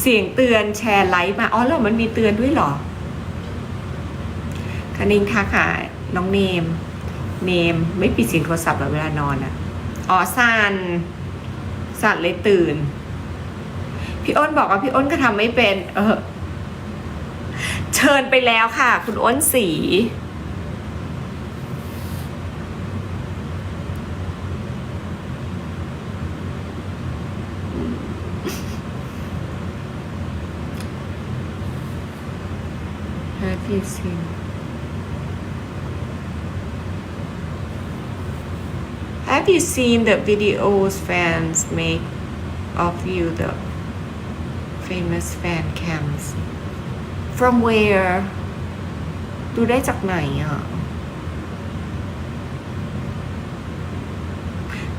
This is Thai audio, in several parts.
เสียงเตือนแชร์ไลฟ์มา อ๋อแล้วมันมีเตือนด้วยเหรอคณิงทักหาน้องเนม เนม ไม่ปิดเสียงโทรศัพท์เหรอเวลานอนอะอ๋อสันสันเลยตื่น พี่อ้นบอกว่าพี่อ้นก็ทำไม่เป็น เออ เชิญไปแล้วค่ะ คุณอ้นสี Have you seen? Have you seen the videos fans make of you, the famous fan cams? From where? ดูได้จากไหนอะ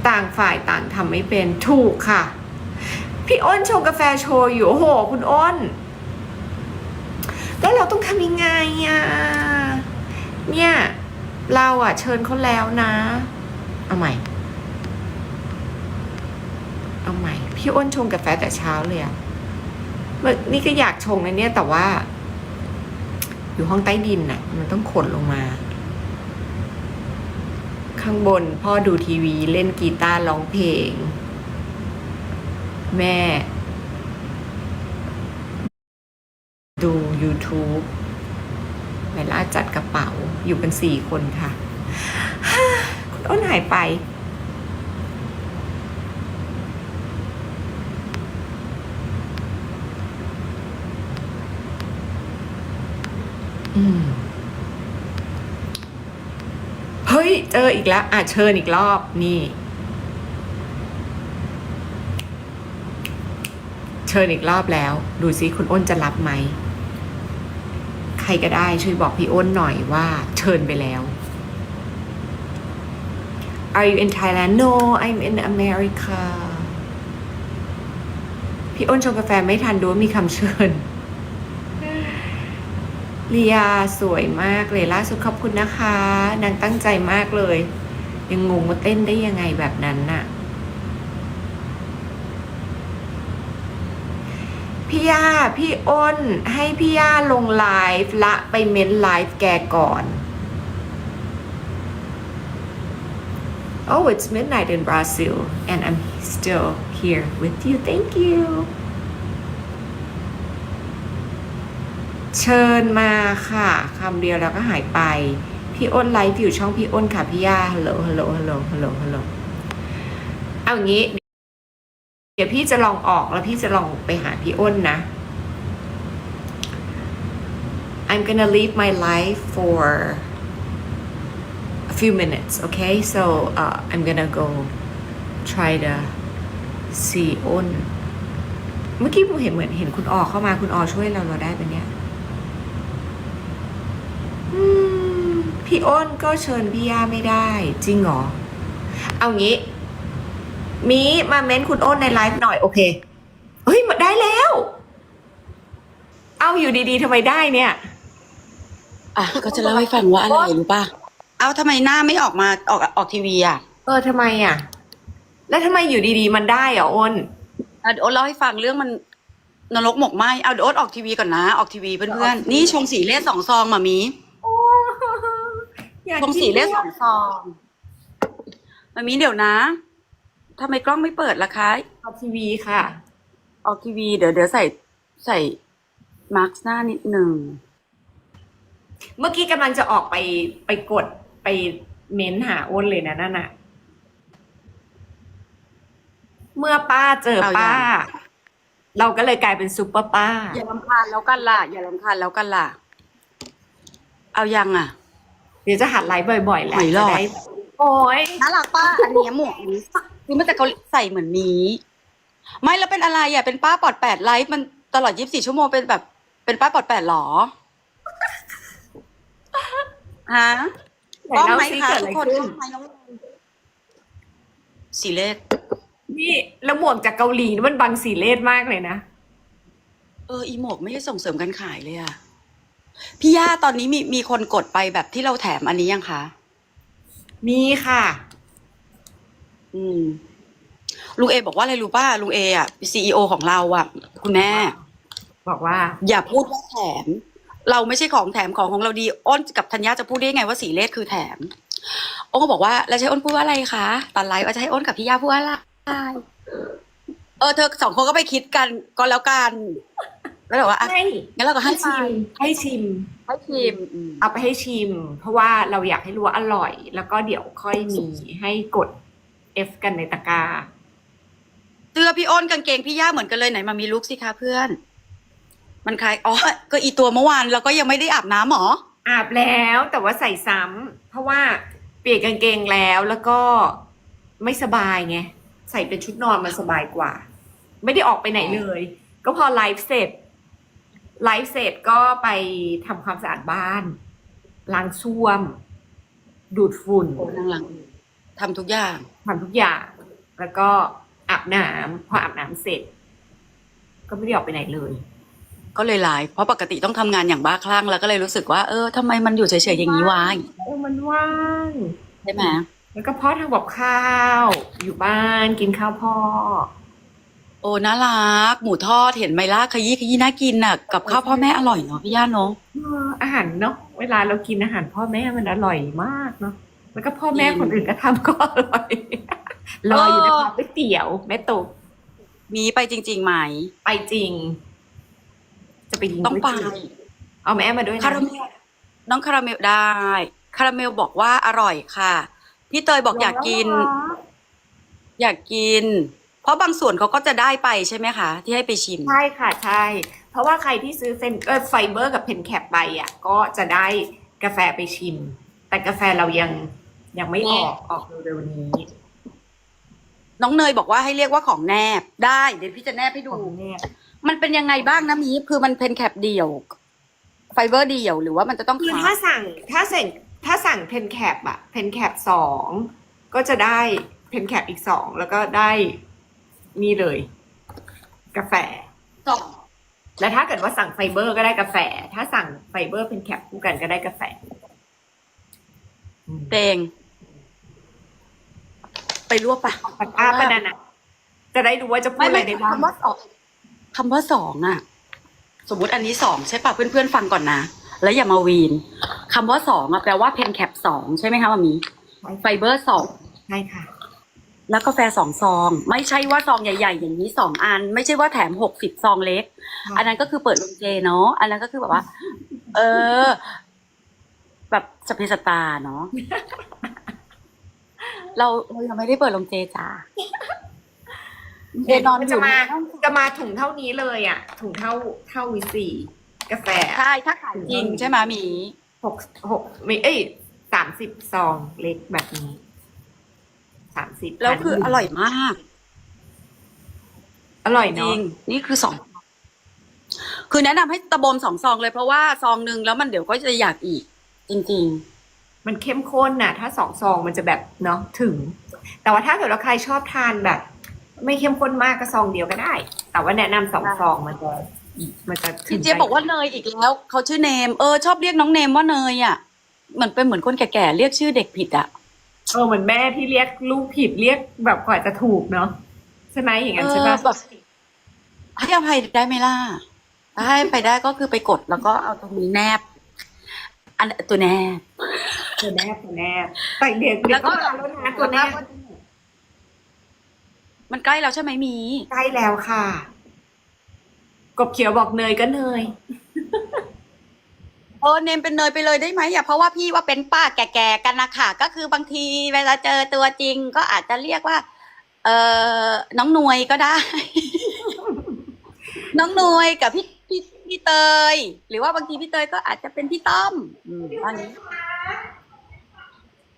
ต่างฝ่ายต่างทำไม่เป็นถูกค่ะ พี่อ้นชงกาแฟโชว์อยู่โอ้โหคุณอ้น แล้วเราต้อง ทำยังไงอะ เนี่ย เราอะ เชิญเขาแล้วนะ เอาใหม่ เอาใหม่ พี่อ้นชงกาแฟแต่เช้าเลยอะนี่ก็อยากชงนะเนี่ย แต่ว่า อยู่ห้องใต้ดินน่ะ มันต้องขนลงมา ข้างบนพ่อดูทีวีเล่นกีตาร์ร้องเพลง แม่ ดู YouTube เวลาจัดกระเป๋าอยู่กันสี่คนค่ะ คุณอ้นหายไป อืม เฮ้ย เจออีกแล้ว อะ เชิญอีกรอบ นี่ เชิญอีกรอบแล้ว ดูซิคุณอ้นจะรับไหม ใครก็ได้ช่วยบอกพี่อ้นหน่อยว่าเชิญไปแล้ว Are you in Thailand No I'm in America พี่อ้นชงกาแฟไม่ทันดูว่ามีคำเชิญเลียสวยมากเลยล่าสุดขอบคุณนะคะ นางตั้งใจมากเลย ยังงงว่าเต้นได้ยังไงแบบนั้นน่ะ ย่าพี่อ้น ให้พี่ย่าลงไลฟ์ละไปเม้นไลฟ์แกก่อน Oh it's midnight in Brazil and I'm still here with you thank you เชิญมาค่ะคำเดียวแล้วก็หายไป พี่อ้นไลฟ์อยู่ช่องพี่อ้นค่ะ พี่ย่าฮัลโหลฮัลโหลฮัลโหลฮัลโหลฮัลโหลเอาอย่างนี้ เดี๋ยวพี่จะลองออกแล้วพี่จะลองไปหาพี่อ้นนะ I'm gonna leave my life for a few minutes okay so uh, I'm gonna go try to see อ้นเมื่อกี้ผมเห็นเหมือนเห็นคุณออเข้ามาคุณออช่วยเราเราได้ปะเนี่ยพี่อ้นก็เชิญพี่ย่าไม่ได้ จริงเหรอ เอางี้ มีมาเม้นคุณอ้นในไลฟ์หน่อยโอเค เฮ้ยได้แล้ว เอาอยู่ดีๆทำไมได้เนี่ย อะก็จะเล่าให้ฟังว่าอะไรรู้ป่ะ เอาทำไมหน้าไม่ออกมาออกออกทีวีอะเออทำไมอะ แล้วทำไมอยู่ดีๆมันได้เหรออ้นอะเดี๋ยวโอ๊ตเล่าให้ฟังเรื่องมันนรกหมกไหมเอาเดี๋ยวโอ๊ตออกทีวีก่อนนะ ออกทีวีเพื่อนๆนี่ชงสีเลสสองซองมามีอยากชงสีเลสสองซองมามีเดี๋ยวนะ ทำไมกล้องไม่เปิดล่ะคะเอาทีวีค่ะ ออกทีวี เดี๋ยวเดี๋ยวใส่ใส่มาร์กหน้านิดหนึ่ง เมื่อกี้กำลังจะออกไปไปกดไปเม้นหาอ้นเลยนะนั่นน่ะ เมื่อป้าเจอป้า เราก็เลยกลายเป็นซุปเปอร์ป้า อย่าลำคาญแล้วกันล่ะ อย่าลำคาญแล้วกันล่ะ เอายังอะ เดี๋ยวจะหัดไลฟ์บ่อยๆแหละหอยหลอด จะได้โอ้ย น่ารักป้าอันเนี้ยหมวกนี้ คือมันจะเกาหลีใส่เหมือนนี้ ไม่แล้วเป็นอะไรอะเป็นป้าปอดแปดไลฟ์มันตลอดยี่สิบสี่ชั่วโมงเป็นแบบ เป็นป้าปอดแปดหรอฮะไหนต้องเล่าไหมซิคะเกิดทุอะไรกคนขึ้น ต้องไหมน้องสีเลขนี่แล้วหมวกจากเกาหลีนี่มันบังสีเลสมากเลยนะ เอออีหมวกไม่ได้ส่งเสริมการขายเลยอะพี่ย่าตอนนี้มีมีคนกดไปแบบที่เราแถมอันนี้ยังคะ มีค่ะ อืมลุงเอบอกว่าอะไรรู้ป่ะลุงเออะซีอของเราอะ คุณแม่ บอกว่า อย่าพูดว่าแถม เราไม่ใช่ของแถมของของเราดีอ้นกับธัญญาจะพูดได้ไงว่าสีเลสคือแถมอ้นก็บอกว่าแล้วจะใช้อ้นพูดว่าอะไรคะตอนไลฟ์ว่าจะให้อ้นกับพี่ย่าพูดว่าอะไรเออเธอสองคนก็ไปคิดกันก็แล้วกันแล้วบอกว่าอะให้งั้นเราก็ให้ให้ชิม ให้ชิม ให้ชิมอืมเอาไปให้ชิม เพราะว่าเราอยากให้รู้ว่าอร่อย แล้วก็เดี๋ยวค่อยมีให้กด F กันในตะกร้าเสื้อพี่อ้นกางเกงพี่ย่าเหมือนกันเลยไหนมามีลุกสิคะเพื่อน มันคล้ายอ๋อก็อีตัวเมื่อวานเราก็ยังไม่ได้อาบน้ำหรออาบแล้วแต่ว่าใส่ซ้ำเพราะว่าเปลี่ยนกางเกงแล้วแล้วก็ไม่สบายไงใส่เป็นชุดนอนมันสบายกว่า ไม่ได้ออกไปไหนเลย ก็พอไลฟ์เสร็จไลฟ์เสร็จก็ไปทำความสะอาดบ้านล้างส้วม ดูดฝุ่นโอ้นางหลัง ทำทุกอย่าง ทำทุกอย่าง แล้วก็อาบน้ำพออาบน้ำเสร็จ ก็ไม่ได้ออกไปไหนเลย ก็เลยไลฟ์เพราะปกติต้องทำงานอย่างบ้าคลั่งแล้วก็เลยรู้สึกว่าเออทำไมมันอยู่เฉยๆอย่างนี้วะเออมันว่างใช่ไหมแล้วก็พ่อทำกับข้าว อยู่บ้านกินข้าวพ่อ โอ้น่ารัก หมูทอดเห็นไหมล่ะขยี้ขยี้น่ากินน่ะกับข้าวพ่อแม่อร่อยเนาะพี่ย่าเนาะ เอออาหารเนาะเวลาเรากินอาหารพ่อแม่มันอร่อยมากเนาะ แล้วก็พ่อแม่คนอื่นก็ทำก็อร่อยรออยู่นะคะก๋วยเตี๋ยว แม่ตุกมีไปจริง ๆ ไหม ไปจริง จะไปยิงต้องไป ก๋วยเตี๋ยวเอาแม่มาด้วยนะคาราเมลน้องคาราเมลได้ คาราเมลบอกว่าอร่อยค่ะ พี่เตยบอกอยากกิน อยากกิน เพราะบางส่วนเขาก็จะได้ไปใช่ไหมคะ ที่ให้ไปชิม ใช่ค่ะใช่ เพราะว่าใครที่ซื้อเฟนเออไฟเบอร์กับเพนแคปไปอะ ก็จะได้กาแฟไปชิม แต่กาแฟเรายัง ยังไม่ออกออกเร็วๆนี้น้องเนยบอกว่าให้เรียกว่าของแนบได้เดี๋ยวพี่จะแนบให้ดู ของเนี่ยมันเป็นยังไงบ้างนะมีคือมันเป็นแคปเดี่ยว ไฟเบอร์เดี่ยวหรือว่ามันจะต้องคือขาถ้าสั่งถ้าสั่งถ้าสั่งเพนแคปอะเพนแคปสองก็จะได้เพนแคปอีกสองแล้วก็ได้นี่เลย กาแฟ สองแล้วถ้าเกิดว่าสั่งไฟเบอร์ก็ได้กาแฟ ถ้าสั่งไฟเบอร์เพนแคปคู่กันก็ได้กาแฟอืมเตงไป รวบปะปัดอ้าปะนันอะจะได้รู้ว่าจะพูดอะไรได้บ้างคำว่าสองคำว่าสองอะสมมุติอันนี้สองใช่ปะเพื่อนๆฟังก่อนนะแล้วอย่ามาวีนคำว่าสองอะแปลว่าเพนแคปสองใช่ไหมคะมามีไฟเบอร์สองใช่ค่ะ แล้วกาแฟสองซอง ไม่ใช่ว่าซองใหญ่ ๆ อย่างนี้สองอัน ไม่ใช่ว่าแถมหกสิบซองเล็กค่ะอันนั้นก็คือเปิดโรงเจเนาะอันนั้นก็คือแบบว่า เออ แบบสพเพสตาเนาะ เราเรายังไม่ได้เปิดโรงเจจ้าเอนอนอจะยู่มา จะมาถุงเท่านี้เลยอะ ถุงเท่าเท่าวิสีกาแฟอะใช่ถ้าขายจริงใช่ไหมหมี หกหกไม่เอ้ยสามสิบซองเล็กแบบนี้สามสิบแล้วคืออร่อยมากอร่อยจริเนาะงนี่คือสองคือแนะนำให้ตะบมสองซองเลยเพราะว่าซองหนึ่งแล้วมันเดี๋ยวก็จะอยากอีก จริง มันเข้มข้นน่ะ ถ้าสองซองมันจะแบบเนาะถึง แต่ว่าถ้าเกิดว่าใครชอบทานแบบ ไม่เข้มข้นมากก็ซองเดียวก็ได้ แต่ว่าแนะนำสองซองมันจะมันจะๆถึพี่งเจี๊ยบบอกว่าเนยอีกแล้วเขาชื่อเนมเออชอบเรียกน้องเนมว่าเนยอะเหมือนเป็นเหมือนคนแก่ๆเรียกชื่อเด็กผิดอะเออเหมือนแม่ที่เรียกลูกผิดเรียกแบบกว่าจะถูกเนาะใช่ไหมอย่างนั้นใช่ปะเออแบบให้อภัยได้ไหมล่ะถ้าให้ไปได้ก็คือไปกดแล้วก็เอาตรงนี้แนบ อันตัวแนบ ตัวแนบตัวแนบแต่เด็กเด็แล้กวก็ก็มาแล้วนะตัวแนบมันใกล้แล้วใช่ไหมมี ใกล้แล้วค่ะ กบเขียวบอกเนยก็เนยเออเนมเป็นเนยไปเลยได้ไหมอะเพราะว่าพี่ว่าเป็นป้าแก่ๆกันนะคะก็คือบางทีเวลาเจอตัวจริง ก็อาจจะเรียกว่า เออน้องหนวยก็ได้ น้องหนวยกับพี่พี่พี่เตย หรือว่าบางทีพี่เตยก็อาจจะเป็นพี่ต้อมอืมว่างี้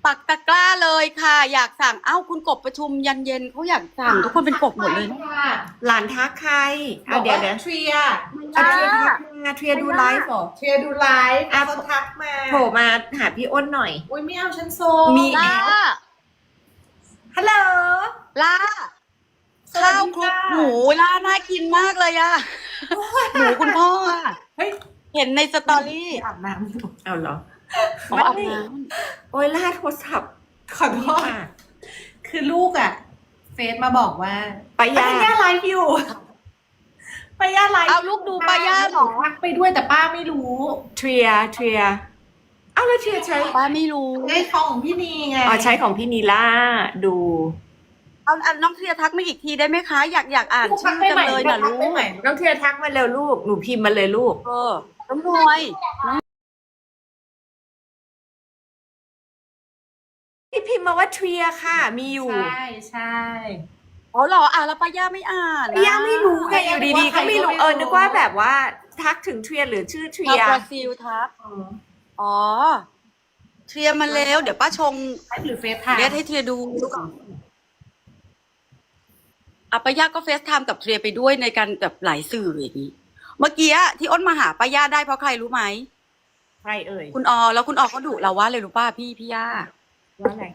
ปักตะกร้าเลยค่ะ อยากสั่งเอ้าคุณกบประชุมยันเย็นเขาอยากสั่งทุกคนเป็นกบหมดเลยนะหลานทักใครอะเดี๋ยวเดี๋ยวเทรียอะเทรียทักมาเทรียดูไลฟ์เหรอเทรียดูไลฟ์อะเขาทักมาโผล่มาหาพี่อ้นหน่อย อุ้ยไม่เอาฉันโซมีแล้วฮัลโหลล่าข้าวคลุกหมูล่าน่ากินมากเลยอะหมูคุณพ่ออะเฮ้ยเห็นในสตอรี่อาบน้ำอยู่เอาเหรอ อ๋ออาบน้โอ้ยล่าโทรศัพท์ขอโทษคือลูกอะ เฟซมาบอกว่าไปไปยาย่าไลฟ์อยู่ป้าย่าไลฟ์เอาลูกดูป้าย่าเหรอทักไปด้วยแต่ป้าไม่รู้เทรียเทรียอ้าวแล้วเทรียใช้ป้าไม่รู้ในของพี่นีไงอ๋อใช้ของพี่นีล่าดู เอาเอาน้องเทียทักมาอีกทีได้ไหมคะ อยากอยากอ่านชื่อจังเลยนะทัลูกกไปใหม่ น้องเทรียทักมาเร็วลูก หนูพิมพ์มาเลยลูก เออน้องมวย พี่พิมพ์มาว่าเทรียค่ะ มีอยู่ ใช่ใช่ อ๋อเหรออ่านแล้วป้าย่าไม่อ่านนะยังไม่รู้ไงอยู่ดีๆก็ไม่รู้เออนึกว่าแบบว่าทักถึงเทรียหรือชื่อเทรีชาวยบราอซิลทักเอออ๋อเทียมาแล้ว เดี๋ยวป้าชงไลฟ์หรือเฟซไทม์เรียกให้เทียดูอะป้าย่าก็เฟซไทม์กับเทียไปด้วยในการแบบหลายสื่ออย่างนี้ เมื่อกี้อะที่อ้นมาหาป้าย่าได้เพราะใครรู้ไหมใครเอ่ย คุณออแล้วคุณออเขาดุเราว่าเลยรู้ป้าพี่พี่ย่าว่าอะไร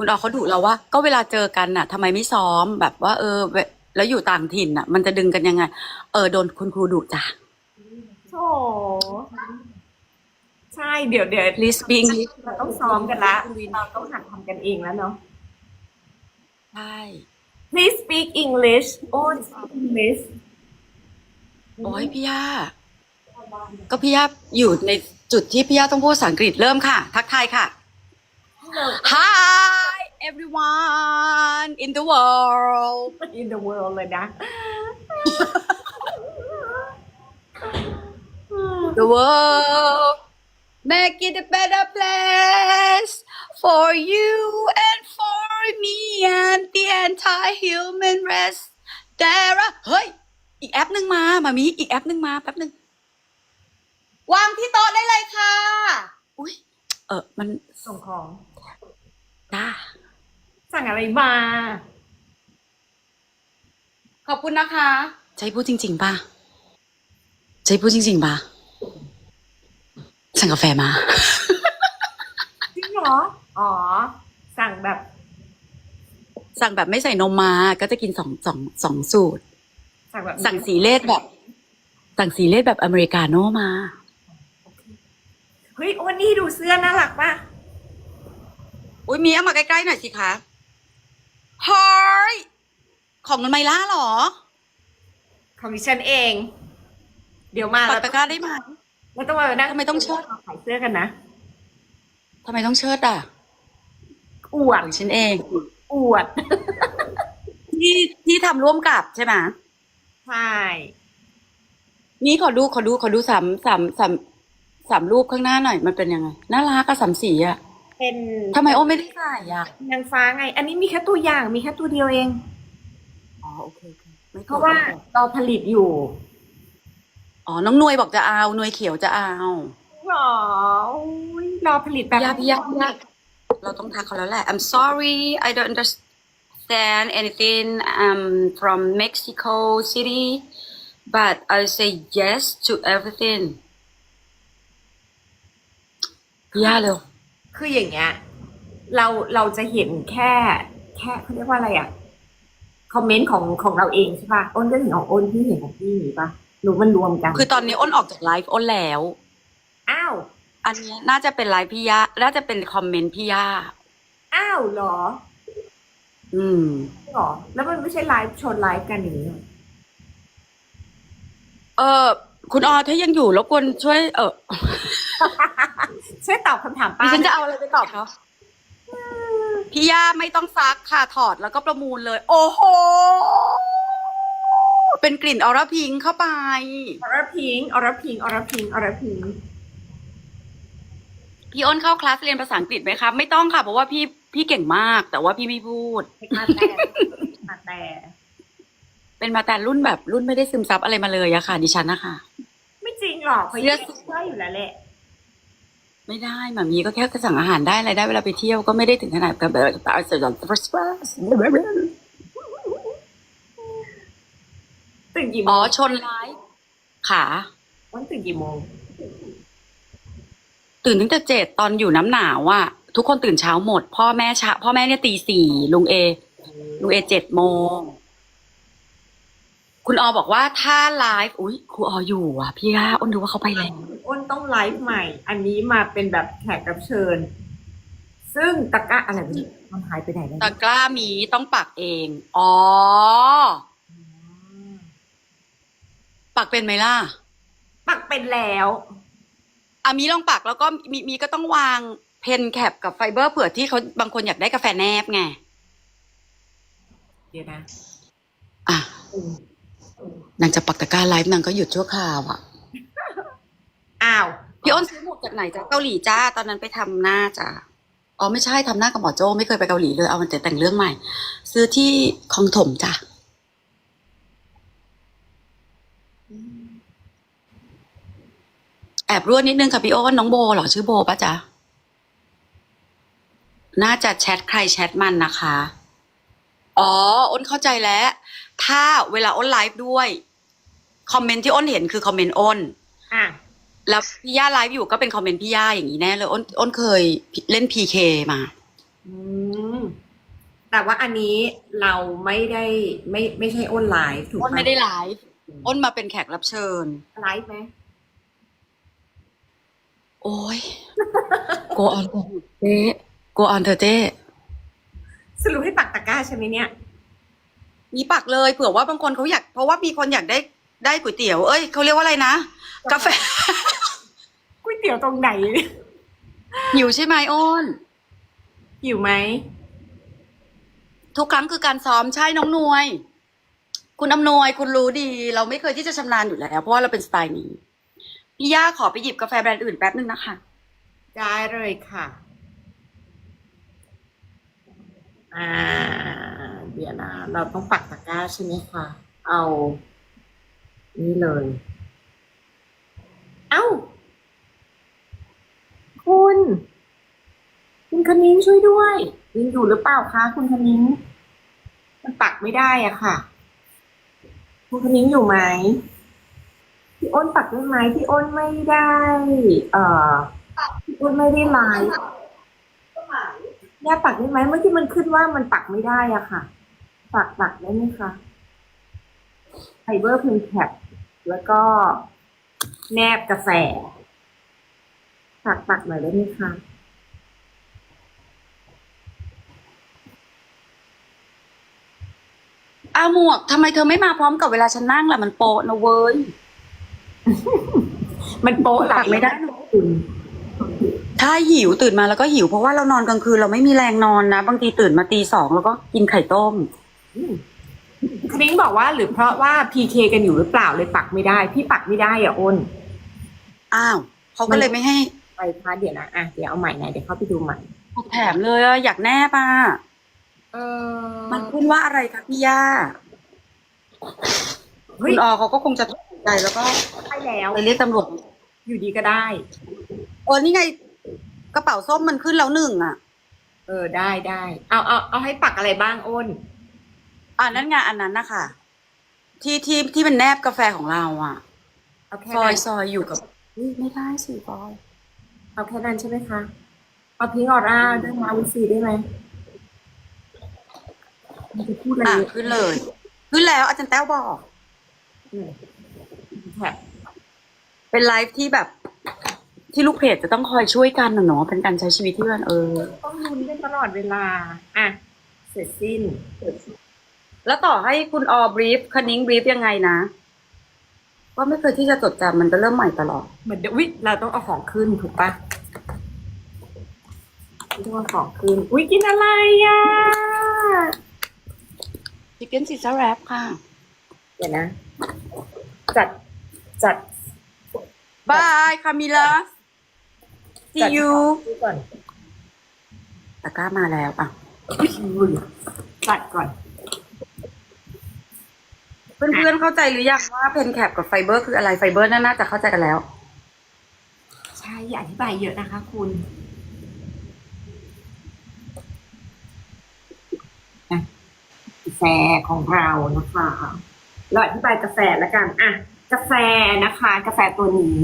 คุณออเขาดุเราว่า ก็เวลาเจอกันน่ะทำไมไม่ซ้อมแบบว่า เออแล้วอยู่ต่างถิ่นน่ะ มันจะดึงกันยังไง เออโดนคุณครูดุจ้ะ โถใช่เดี๋ยวเดี๋ยว please be English เราต้องซ้อมกันละเราต้องหัดทำกันเองแล้วเนาะ ใช่ Please speak English โอ้ speak English โอ้ยพี่ย่าก็พี่ย่าอยู่ในจุดที่พี่ย่าต้องพูดภาษาอังกฤษเริ่มค่ะ ทักทายค่ะ Hi everyone in the world in the world เลยนะ the world make it a better place for you and for me and the entire human race there are เฮ้ย อีกแอปหนึ่งมามามีอีกแอปหนึ่งมาแป๊บหนึ่งวางที่โต๊ะได้เลยค่ะ อุ้ยเออมันส่งของจ้า สั่งอะไรมา ขอบคุณนะคะใช้พูดจริง ๆป่ะใช้พูดจริง ๆป่ะสั่งกาแฟมา จริงเหรอ อ๋อ สั่งแบบ สั่งแบบไม่ใส่นมมา ก็จะกินสองสองสองสูตร สั่งแบบสั่งสีเลดแบบ สั่งสีเลดแบบอเมริกาโน่มา เฮ้ยวันนี้ดูเสื้อน่ารักป่ะ อุ้ยมีเอามาใกล้ๆหน่อยสิคะ เฮ้ยของเงินไมล่าเหรอของดิฉันเอง เดี๋ยวมาปัเรากตะกร้าได้ไหมไม่ต้องมานั่งทำไมต้องเชิดขายเสื้อกันนะทำไมต้องเชิดอะอวดของฉันเอง อวด ที่ที่ทำร่วมกับใช่ไหมใช่นี่ขอดูขอดูขอดูสามสามสามสามรูปข้างหน้าหน่อย มันเป็นยังไงน่ารักกับสามสีอะ เป็นทำไมโอ้ไม่ได้ใส่อะนางฟ้าไง อันนี้มีแค่ตัวอย่างมีแค่ตัวเดียวเอง อ๋อโอเคโอเคไม่เพราะว่าเราผลิตอยู่ อ๋อ น้องนวยบอกจะเอานวยเขียวจะเอาหรออุ๊ยรอผลิตแบบพี่ยาพี่ยาพี่ยาเราต้องทักเขาแล้วแหละ I'm sorry I don't understand anything I'm from Mexico City but I say yes to everything พี่ยาเร็ว คืออย่างเงี้ย เราเราจะเห็นแค่แค่เขาเรียกว่าอะไรอะคอมเมนต์ของของเราเองใช่ปะอ้นก็เห็นของอ้นพี่เห็นของพี่หรือปะหรือมันรวมกัน คือตอนนี้อ้นออกจากไลฟ์อ้นแล้ว อ้าว อันเนี้ยน่าจะเป็นไลฟ์พี่ยาน่าจะเป็นคอมเมนต์พี่ยาอ้าวเหรอ อืมเหรอ แล้วมันไม่ใช่ไลฟ์ชนไลฟ์กันอย่างนี้เหรอเออ คุณออถ้ายังอยู่รบกวนช่วย เออช่วยตอบคำถามดิป้าฉันจะเอาอะไรไปตอบเขาพี่ย่าไม่ต้องซักค่ะถอดแล้วก็ประมูลเลย โอ้โห เป็นกลิ่นออร่าพิงค์เข้าไป ออร์พิงออร์พิงออร์พิงออร์พิงพี่อ้นเข้าคลาสเรียนภาษาอังกฤษไหมคะไม่ต้องค่ะ เพราะว่าพี่พี่เก่งมาก แต่ว่าพี่ไม่พูดมาแต่มาแต่เป็นมาแต่รุ่นแบบรุ่นไม่ได้ซึมซับอะไรมาเลยอะค่ะ ดิฉันนะคะไม่ จริงหรอกเขาเสื้อใช่อยู่แล้วแหละ ไม่ได้หมามีก็แค่สั่งอาหารได้อะไรได้เวลาไปเที่ยวก็ไม่ได้ถึงขนาดกับแบบแบบตื่นกี่โมอ๋องชนไลฟ์ขาวันตื่นกี่โมง ตื่นตั้งแต่เจ็ดตอนอยู่น้ำหนาวอะทุกคนตื่นเช้าหมด พ่อแม่เช้าพ่อแม่เนี่ยตีสี่ลุงเอลุงเอเจ็ดโมง คุณออบอกว่าถ้าไลฟ์อุ้ยครูอออยู่อะ พี่ย่าอ้นดูว่าเขาไปแล้วอ้นต้องไลฟ์ใหม่ อันนี้มาเป็นแบบแขกรับเชิญ ซึ่งตะกร้าอะไรนี่มันหายไปไหนแล้วตะกร้ามีต้องปักเอง อ๋อ ปักเป็นไหมล่ะ ปักเป็นแล้วอะมีลองปักแล้วก็มีมีก็ต้องวางเพนแคปกับไฟเบอร์เผื่อที่เขาบางคนอยากได้กาแฟแนบไง เดี๋ยวนะ อะ นางจะปักตะกร้าไลฟ์นางก็หยุดชั่วคราวอะอ้าว พี่อ้นซื้อหมวกจากไหนจากเกาหลีจ้า ตอนนั้นไปทำหน้าจ้าอ๋อไม่ใช่ทำหน้ากับหมอโจ้ไม่เคยไปเกาหลีเลยเอามันแต่แต่งเรื่องใหม่ ซื้อที่คลองถมจ้ะแอบรั่วนิดนึงค่ะพี่อ้นน้องโบเหรอชื่อโบปะจ๊ะน่าจะแชทใครแชทมันนะคะ อ๋อ อ้นเข้าใจแล้ว ถ้าเวลาอ้นไลฟ์ด้วย คอมเมนต์ที่อ้นเห็นคือคอมเมนต์อ้นอะแล้วพี่ย่าไลฟ์อยู่ก็เป็นคอมเมนต์พี่ย่าอย่างนี้แน่เลยอ้นอ้นเคยเล่นพีเคมาอืมแต่ว่าอันนี้เราไม่ได้ไม่ไม่ใช่อ้นไลฟ์ถูกอ้นไหมไม่ได้ไลฟ์อ้นมาเป็นแขกรับเชิญไลฟ์ไหมโอ้ยโกออนเถอะเจ๊โกออนเธอะเจ๊สรุปให้ปักตะกร้าใช่ไหมเนี่ย มีปักเลยเผื่อว่าบางคนเขาอยาก เพราะว่ามีคนอยากได้ ได้ก๋วยเตี๋ยว เอ้ยเขาเรียกว่าอะไรนะ กาแฟ ก๋วยเตี๋ยวตรงไหน หิวใช่ไหมอ้นหิวไหม ทุกครั้งคือการซ้อมใช่น้องนวย คุณอำนวยคุณรู้ดี เราไม่เคยที่จะชำนาญอยู่แล้ว เพราะว่าเราเป็นสไตล์นี้พี่ย่าขอไปหยิบกาแฟแบรนด์อื่นแป๊บนึงนะคะ ได้เลยค่ะ อ่า เดี๋ยวนะเราต้องปักตะกร้าใช่ไหมคะ เอา นี่เลย เอ้า คุณ คุณคณิ้งช่วยด้วยยังอยู่หรือเปล่าคะ คุณคณิ้งมันปักไม่ได้อะค่ะ คุณคณิ้งอยู่ไหมพี่อ้นปักได้ไหมพี่อ้นไม่ได้ เอ่อพี่อ้นไม่ได้ไลฟ์ย่าปักได้ไหมเมื่อกี้มันขึ้นว่ามันปักไม่ได้อะค่ะ ปักปักได้ไหมคะไฟเบอร์พิมแคป แล้วก็แนบกาแฟปักปักหน่อยได้ไหมคะอาหมวกทำไมเธอไม่มาพร้อมกับเวลาฉันนั่งล่ะมันโปะนะเว้ย มันโป๊ะหลัปักไม่ได้คุณถ้าหิวตื่นมาแล้วก็หิวเพราะว่าเรานอนกลางคืนเราไม่มีแรงนอนนะ บางทีตื่นมาตีสองแล้วก็กินไข่ต้ม คณิ้งบอกว่าหรือเพราะว่าพีเคกันอยู่หรือเปล่าเลยปักไม่ได้ พี่ปักไม่ได้อะอ้นอ้าวเขาก็เลยไม่ให้ไปคะเดี๋ยวนะอะเดี๋ยวเอาใหม่นะเดี๋ยวเข้าไปดูใหม่แถมเลยอะอยากแนบอะเออมันพูดว่าอะไรคะพี่ย่าเฮ้คุยณออเขาก็คงจะตกใจแล้วก็ใช่แล้วไปเรียกตำรวจอยู่ดีก็ได้เออนี่ไง กระเป๋าส้มมันขึ้นแล้วหนึ่งอะ เออได้ได้เอาเอาเอาให้ปักอะไรบ้างอ้น อ่านั่นไงอันนั้นนะคะที่ที่ที่เป็นแนบกาแฟของเราอะเอาแค่ฟอยนั้นซอยอยู่กับอุ๊ยไม่ได้สิฟอยเอาแค่นั้นใช่ไหมคะ เอาพิงออร่าด้วยมาวิซีได้ไหมมันจะพูดอะไรอะเยอะขึ้นเลยขึ้นแล้วอาจารย์แต้วบอก อืมแถบเป็นไลฟ์ที่แบบ ที่ลูกเพจจะต้องคอยช่วยกันนะเนาะเป็นการใช้ชีวิตที่มันเออ ต้องลุ้นกันตลอดเวลา อะ เสร็จสิ้น แล้วต่อให้คุณออบรีฟคณิ้งบรีฟยังไงนะก็ไม่เคยที่จะจดจำมันก็เริ่มใหม่ตลอด เหมือนเดี๋ยววิเราต้องเอาของขึ้นถูกปะต้องเอาของขึ้นอุ้ยกินอะไรอะชิคเก้นซีซ่าแรปค่ะ เดี๋ยวนะ จัดจัด บายคามิลา see จัด you ดูก่อนตะกร้ามาแล้วอะ จัดก่อน เพื่อนๆเข้าใจหรือยังว่าเพนแคปกับไฟเบอร์คืออะไรไฟเบอร์น่าจะเข้าใจกันแล้ว ใช่อย่าอธิบายเยอะนะคะคุณอะกาแฟของเรานะคะเราอธิบายกาแฟแล้วกันอะกาแฟนะคะ กาแฟตัวนี้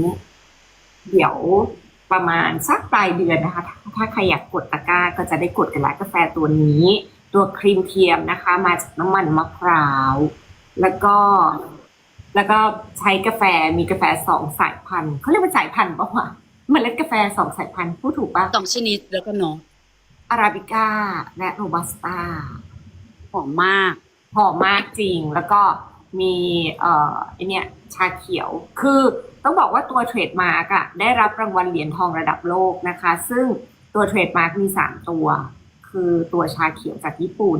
เดี๋ยวประมาณสักปลายเดือนนะคะ ถ้าถ้าใครอยากกดตะกร้าก็จะได้กดกันละกาแฟตัวนี้ ตัวครีมเทียมนะคะ มาจากน้ำมันมะพร้าว แล้วก็ แล้วก็ใช้กาแฟมีกาแฟสองสายพันธุ์เขาเรียกว่าสายพันธุ์ปะวะเมล็ดกาแฟสองสายพันธุ์พูดถูกปะสองชนิดแล้วก็เนาะอาราบิก้าและโรบัสต้าหอมมากหอมมากจริง แล้วก็มีเอ่อไอเนี่ยชาเขียวคือต้องบอกว่าตัวเทรดมาร์กอะได้รับรางวัลเหรียญทองระดับโลกนะคะ ซึ่งตัวเทรดมาร์กมีสามตัว คือตัวชาเขียวจากญี่ปุ่น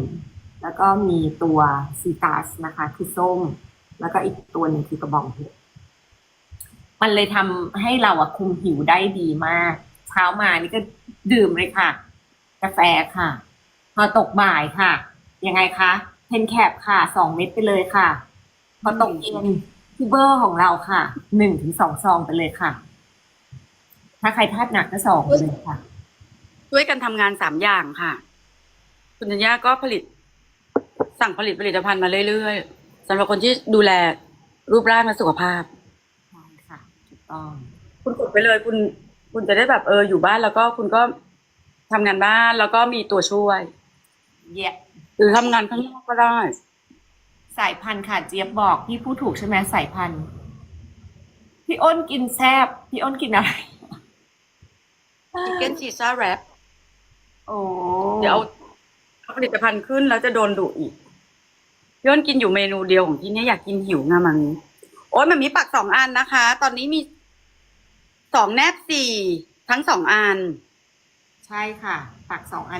แล้วก็มีตัวซีตัสนะคะ คือส้ม แล้วก็อีกตัวหนึ่งคือกระบองเพชรมันเลยทำให้เราอะคุมหิวได้ดีมาก เช้ามานี่ก็ดื่มเลยค่ะ กาแฟค่ะ พอตกบ่ายค่ะ ยังไงคะเพนแคปค่ะสองเม็ดไปเลยค่ะ พอตกเย็นที่เบอร์ของเราค่ะหนึ่งถึงสองซองไปเลยค่ะ ถ้าใครทาดหนักก็สองไปเลยค่ะช่วยกันทำงานสามอย่างค่ะ คุณธัญญาก็ผลิต สั่งผลิตผลิตภัณฑ์มาเรื่อยๆสำหรับคนที่ดูแลรูปร่างและสุขภาพใช่ค่ะถูกต้องคุณกดไปเลยคุณคุณจะได้แบบเอออยู่บ้านแล้วก็คุณก็ทำงานบ้านแล้วก็มีตัวช่วย เย็บหรือทำงานข้างนอกก็ได้ สายพันธุ์ค่ะเจี๊ยบบอกพี่พูดถูกใช่ไหมสายพันธุ์ พี่อ้นกินแซบพี่อ้นกินอะไรชิคเก้นซีซ่าแรปโอ้เดี๋ยวเอาเอาผลิตภัณฑ์ขึ้นแล้วจะโดนดุอีก ย้อนกินอยู่เมนูเดียวของที่เนี้ยอยากกินหิวงามันโอ้ยมันมีปักสองอันนะคะ ตอนนี้มีสองแนบสี่ทั้งสองอัน ใช่ค่ะ ปักสองอัน